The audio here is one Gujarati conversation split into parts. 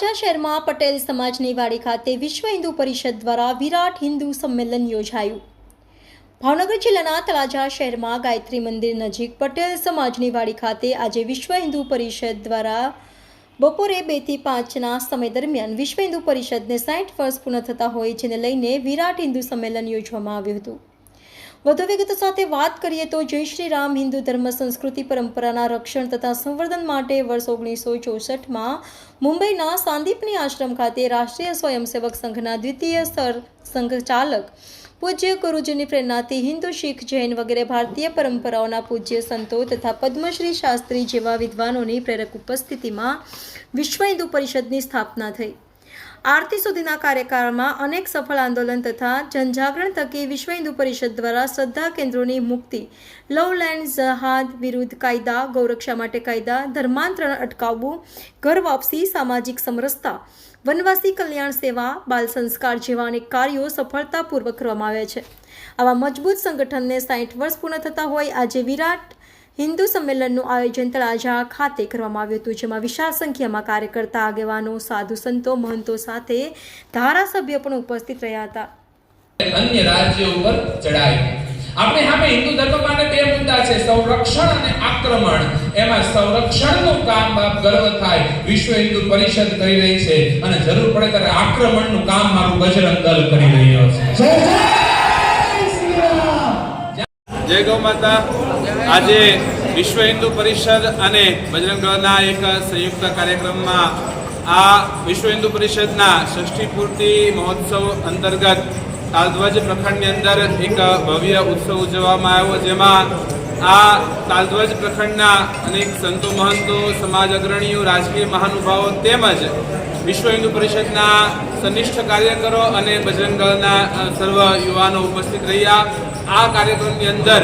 તળાજા શહેરમાં પટેલ સમાજની વાડી ખાતે વિશ્વ હિન્દુ પરિષદ દ્વારા વિરાટ હિન્દુ સંમેલન યોજાયું. ભાવનગર જિલ્લાના તળાજા શહેરમાં ગાયત્રી મંદિર નજીક પટેલ સમાજની વાડી ખાતે આજે વિશ્વ હિન્દુ પરિષદ દ્વારા બપોરે બેથી પાંચના સમય દરમિયાન વિશ્વ હિન્દુ પરિષદને સાઠ વર્ષ પૂર્ણ થતા હોય, જેને લઈને વિરાટ હિન્દુ સંમેલન યોજવામાં આવ્યું હતું. વધુ વિગતો સાથે વાત કરીએ તો જય શ્રી રામ હિન્દુ ધર્મ સંસ્કૃતિ પરંપરાના રક્ષણ તથા સંવર્ધન માટે વર્ષ ઓગણીસો ચોસઠમાં મુંબઈના સાંદીપની આશ્રમ ખાતે રાષ્ટ્રીય સ્વયંસેવક સંઘના દ્વિતીય સ્તર સંઘચાલક પૂજ્ય ગુરુજીની પ્રેરણાથી હિન્દુ શીખ જૈન વગેરે ભારતીય પરંપરાઓના પૂજ્ય સંતો તથા પદ્મશ્રી શાસ્ત્રી જેવા વિદ્વાનોની પ્રેરક ઉપસ્થિતિમાં વિશ્વ હિન્દુ પરિષદની સ્થાપના થઈ. આરતી સુધીના કાર્યકાળમાં અનેક સફળ આંદોલન તથા જનજાગરણ થકી વિશ્વ હિન્દુ પરિષદ દ્વારા શ્રદ્ધા કેન્દ્રોની મુક્તિ, લવ લેન્ડ, જહાદ વિરુદ્ધ કાયદા, ગૌરક્ષા માટે કાયદા, ધર્માંતરણ અટકાવવું, ઘર વાપસી, સામાજિક સમરસતા, વનવાસી કલ્યાણ સેવા, બાલ સંસ્કાર જેવા અનેક કાર્યો સફળતાપૂર્વક કરવામાં આવ્યા છે. આવા મજબૂત સંગઠનને સાઠ વર્ષ પૂર્ણ થતા હોય આજે વિરાટ હિન્દુ સંમેલનનું આયોજન તળાજા ખાતે કરવામાં આવ્યું હતું જેમાં વિશાળ સંખ્યામાં કાર્યકર્તા આગેવાનો સાધુ સંતો મહંતો સાથે ધારાસભ્યો પણ ઉપસ્થિત રહ્યા હતા. અન્ય રાજ્યો ઉપર ચડાય આપણે સામે હિન્દુ ધર્મ માટે બે મુદ્દા છે સંરક્ષણ અને આક્રમણ. એમાં સંરક્ષણનું કામ બાપ ગર્વ થાય. વિશ્વ હિન્દુ પરિષદ કરી રહી છે અને જરૂર પડે ત્યારે આક્રમણનું કામ મારું બજરંગ દળ કરી રહ્યો છે. જય ગૌ માતા. આજે વિશ્વ હિન્દુ પરિષદ અને બજરંગ દળના એક સંયુક્ત કાર્યક્રમમાં આ વિશ્વ હિન્દુ પરિષદના ષષ્ઠી પૂર્તિ મહોત્સવ અંતર્ગત તાલધ્વજ પ્રખંડની અંદર એક ભવ્ય ઉત્સવ ઉજવવામાં આવ્યો, જેમાં આ તાલધ્વજ પ્રખંડના અનેક સંતો મહંતો, સમાજ અગ્રણીઓ, રાજકીય મહાનુભાવો તેમજ વિશ્વ હિન્દુ પરિષદના સનિષ્ઠ કાર્યકરો અને બજરંગ દળના સર્વ યુવાનો ઉપસ્થિત રહ્યા. આ કાર્યક્રમની અંદર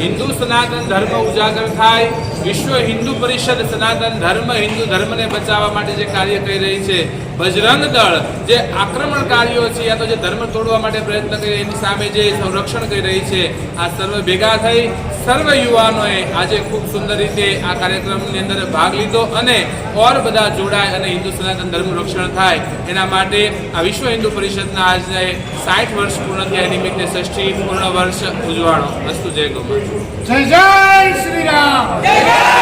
હિન્દુ સનાતન ધર્મ ઉજાગર થાય, વિશ્વ હિન્દુ પરિષદ સનાતન ધર્મ, હિન્દુ ધર્મને બચાવવા માટે જે કાર્ય કરી રહી છે, બજરંગ દળ જે આક્રમણકારીઓ છે યા તો જે ધર્મ તોડવા માટે પ્રયત્ન કરી એની સામે જે સંરક્ષણ કરી રહી છે, આ સર્વ ભેગા થઈ, સર્વ યુવાનોએ આજે ખૂબ સુંદર રીતે આ કાર્યક્રમની અંદર ભાગ લીધો અને ઓર બધા જોડાય અને હિન્દુ સનાતન ધર્મ રક્ષણ થાય એના માટે આ વિશ્વ હિન્દુ પરિષદના આજે સાઠ વર્ષ પૂર્ણ થયા નિમિત્તે ષષ્ઠી પૂર્ણ વર્ષ ઉજવાણો વસ્તુ જય ગૌ માતા. જય જય શ્રી રામ.